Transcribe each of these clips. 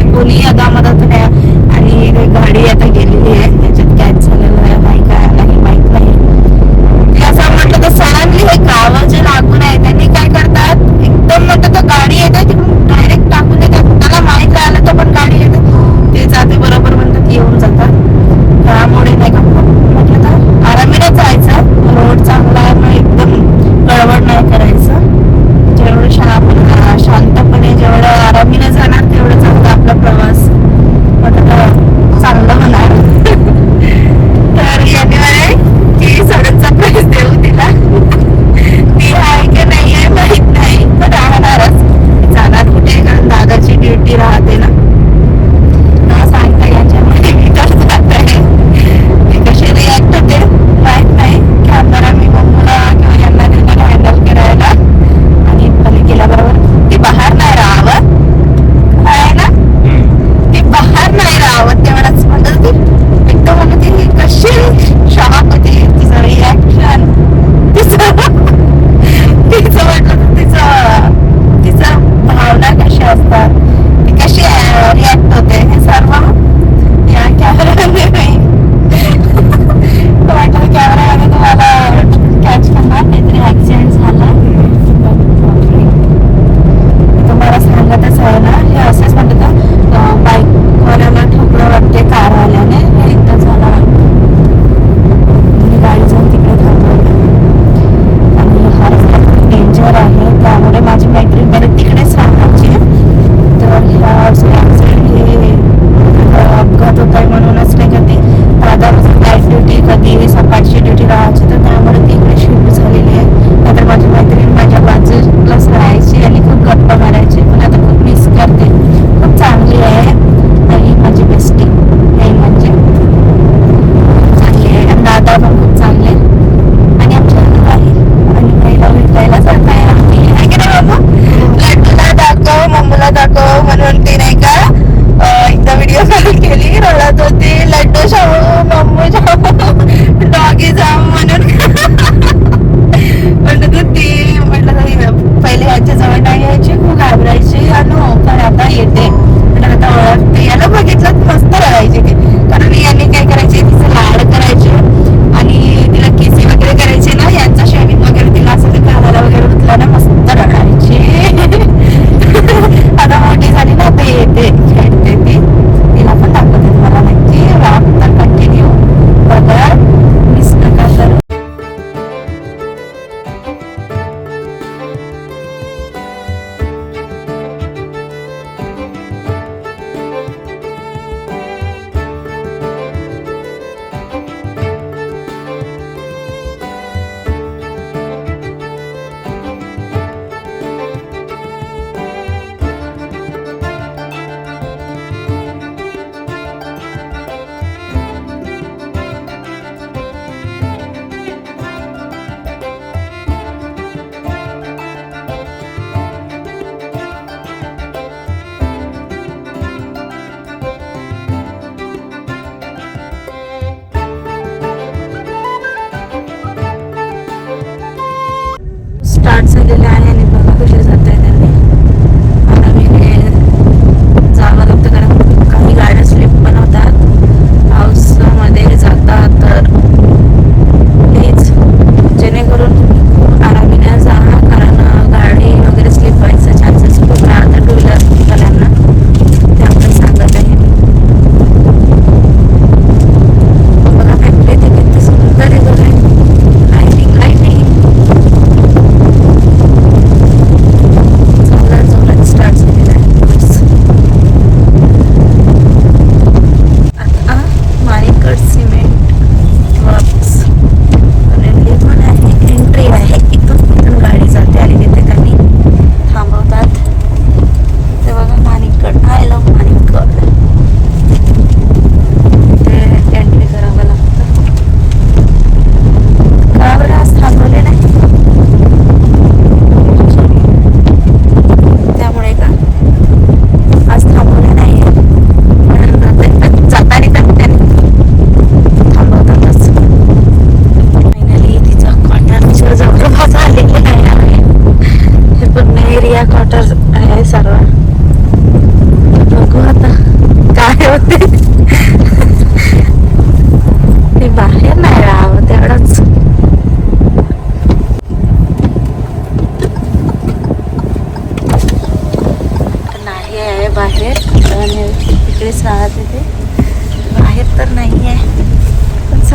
आणि कोणीही आता मदत नाही आणि गाडी आता गेलेली आहे.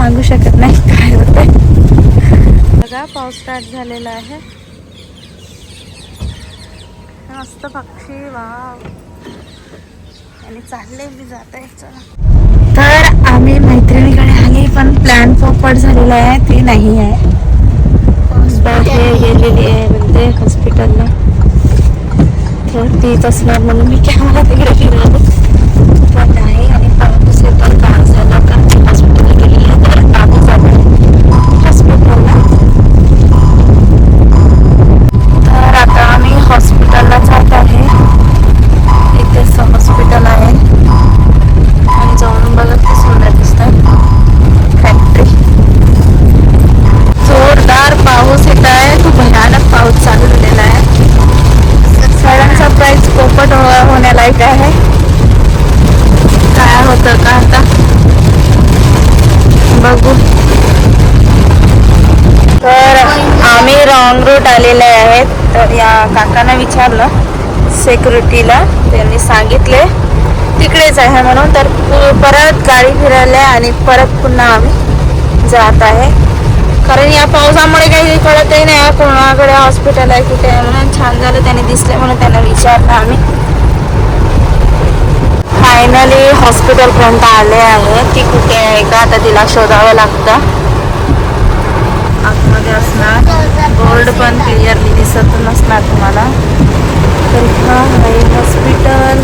सांगू शकत नाही काय होतंय. बघा पाऊस स्टार्ट झालेला आहे. मस्त पक्षी वाव. आणि चालले मी जात आहे चला तर आम्ही मैत्रिणीकडे आले पण प्लॅन पोपट झालेला आहे ते नाही आहे. हे गेलेली आहे म्हणजे हॉस्पिटलला तर तीच असणार म्हणून मी कॅमेरा तिकडे फिरवले. ऑन रोड रूट आलेले आहेत. तर या काकांना विचारलं सिक्युरिटीला त्यांनी सांगितले तिकडेच आहे म्हणून तर परत गाडी फिरायला आणि परत पुन्हा आम्ही जात आहे. कारण या पावसामुळे काही कळतही नाही कोणाकडे हॉस्पिटल आहे कुठे आहे म्हणून छान झालं त्याने दिसले म्हणून त्यांना विचारलं आम्ही. फायनली हॉस्पिटलपर्यंत आले आहे. ती कुठे आहे का? आता तिला शोधावं लागतं. आतमध्ये असणार. बोर्ड पण क्लिअरली दिसत नसणार तुम्हाला. तर हा आहे हॉस्पिटल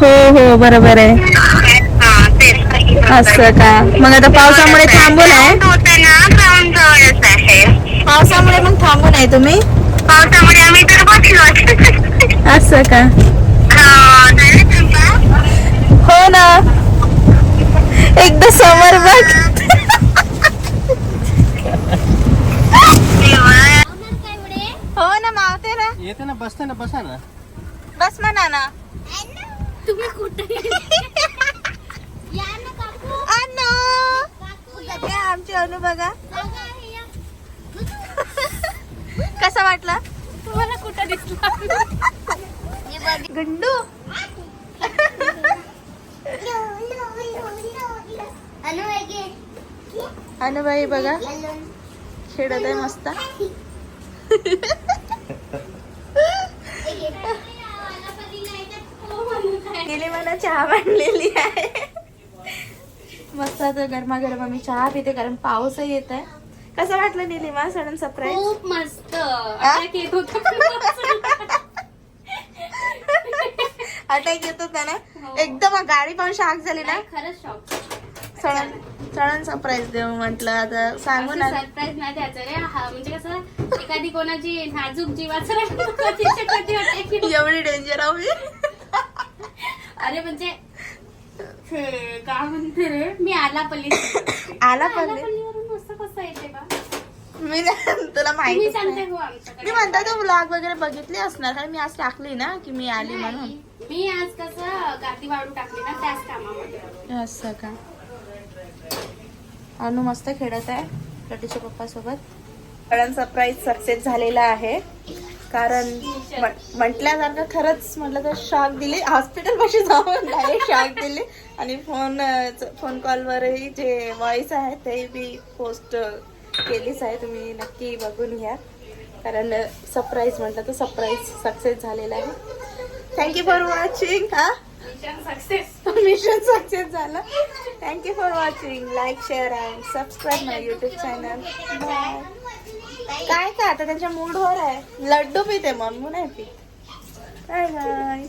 हो हो बरोबर आहे. हा असं का? मग आता पावसामुळे थांबून आहे? पावसामुळे मग थांबून आहे तुम्ही? पावसामुळे आम्ही तर बसलो. असं का? हा? हो ना. एकदा समोर बघ. हो ना मावते ना येते ना बसते ना बसा ना बस म्हणा ना तुम्ही कुठे आमची अनु बघा. कसा वाटला तुम्हाला कुठं दिसला. गंडू. अनुबाई बघा. खेळत आहे मस्त. मला. गेली मला चहा मांडलेली आहे. मस्त आता गरमागरम आम्ही चहा पिते कारण पाऊसही येत आहे. कसं वाटलं निलिमा? सडन सरप्राईज खूप मस्त. अटॅक येत होता अटॅक येत होता ना. एकदम गाडी पण शाक झाली ना. खरंच शॉक सडन सडन सरप्राईज देऊ म्हटलं आता सांगू ना. सरप्राईज नाही द्यायचं रे. हा म्हणजे कसं एखादी कोणाची नाजूक जीवाचं. एवढी डेंजर आहो मी अरे म्हणजे काय म्हणते रे? मी आला पल्ली आला मस्त कसं येते का मी तुला माहिती हो मी म्हणता तू ब्लॉग वगैरे बघितली असणार कारण मी आज टाकली ना की मी आली म्हणून. मी आज कसं गादी वाढू टाकली ना त्याच कामामध्ये. असं का? अनु मस्त खेळत आहे लड्डूच्या पप्पा सोबत कारण सरप्राईज सक्सेस झालेला आहे. कारण म्हटल्यासारखं खरंच म्हटलं तर शॉक दिली. हॉस्पिटल पाशी जाऊन डायरेक्ट शॉक दिली. आणि फोन फोन कॉलवरही जे व्हॉइस आहे ते बी पोस्ट केलीच आहे. तुम्ही नक्की बघून घ्या. कारण सरप्राईज म्हटलं तर सरप्राईज सक्सेस झालेला आहे. थँक्यू फॉर वॉचिंग हा? सक्सेस मिशन सक्सेस झालं. Thank you for watching like share and subscribe my YouTube channel bye काय का आता? त्यांच्या मूडवर आहे. लड्डू पिते मग नाही पित. Bye bye